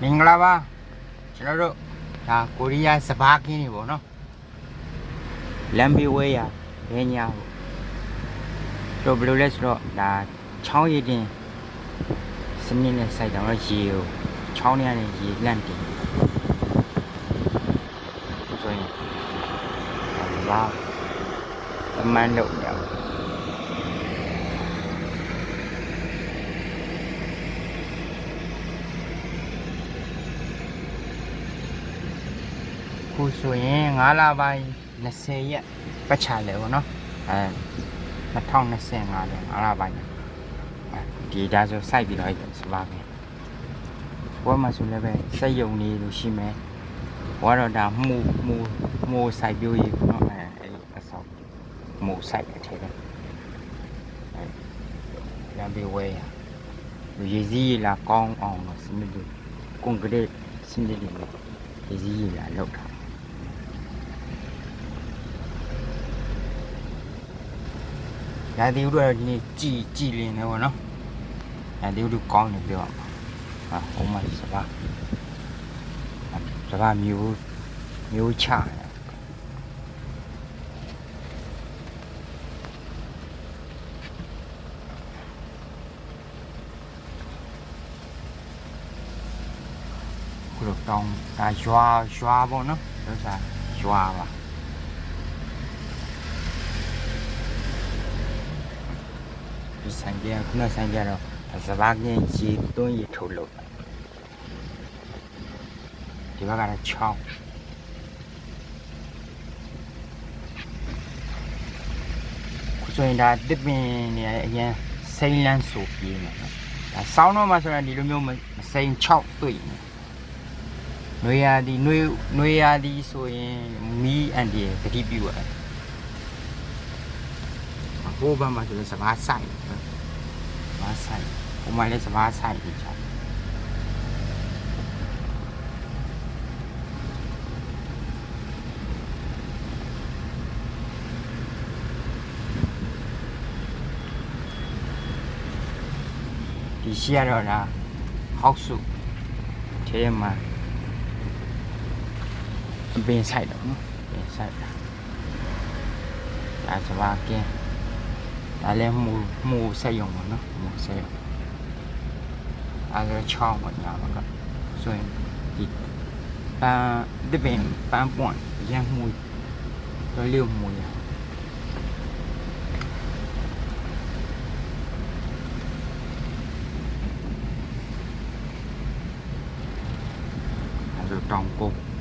မင်္ဂလာပါကျွန်တော်တို့ဒါကိုရီးယားစပါးကင်းနေပေါ့နော်လမ်းဘေးဝဲရဘဲညာပေါ့တို့ဘယ်လိုလဲဆိုတော့ဒါချောင်းရည်တင်စနစ်နဲ့စိုက်တာတော့ရေကိုချောင်းထဲကနေရေလန့်တင်ဆိုရင်ဒါအမှန်တော့ရပါ ခုဆိုရင်9လပိုင်း20ရက်ပတ်ချလဲပေါ့နော်အဲ2025လဲ9လပိုင်းအဲဒီဒါဆိုစိုက်ပြီးတော့စပါပဲဘောမှာဆိုလည်းပဲစက်ယုံနေလို့ရှိမယ်ဘောတော့ဒါမှုမှုမှုစိုက်ပြိုးကြီးပေါ့နော်အဲအဲ့အဆောက်မှုစိုက်တဲ့ထဲတော့အဲလမ်းဘေးဝဲရရေစည်းရလာကောင်းအောင်လို့စနစ်တွေကွန်ကရစ်စနစ်တွေရေစည်းရလာလောက်တာ đã điều đó như chỉ chỉ liền nữa nó. Đã điều được con được được à cũng mà sao ba? À, sao ba miêu miêu chả được trong ta à, xoa xoa bọn nó. Đó là xoa vào ဆိုရွာပါဒီဆိုင်ပြခုနဆိုင်ပြတော့စပါးကင်းရေသွင်းရေထုတ်လို့ဒီဘက်ကတော့ချောင်းခုဆိုရင်ဒါတစ်ပင်နေအရင်စိမ့်လန်းဆိုပြေးနေတော့ဒါစောင်းတော့မှဆိုတော့ဒီလိုမျိုးမစိမ့်6တွေ့နေနွေရာဒီနွေနွေရာဒီဆိုရင်မီးအန်ဒီဂတိပြူရတယ် 오바마들은 마사이 마사이 오말레스 마사이죠 이시아로나 학수 제만 bên sai đó bên sai đó là cho ba kia 알레무무사용은 무사용 아들 처음은 나와가 소인 이빠 드벤 빰본 양무 열려무야 아주 똥꼬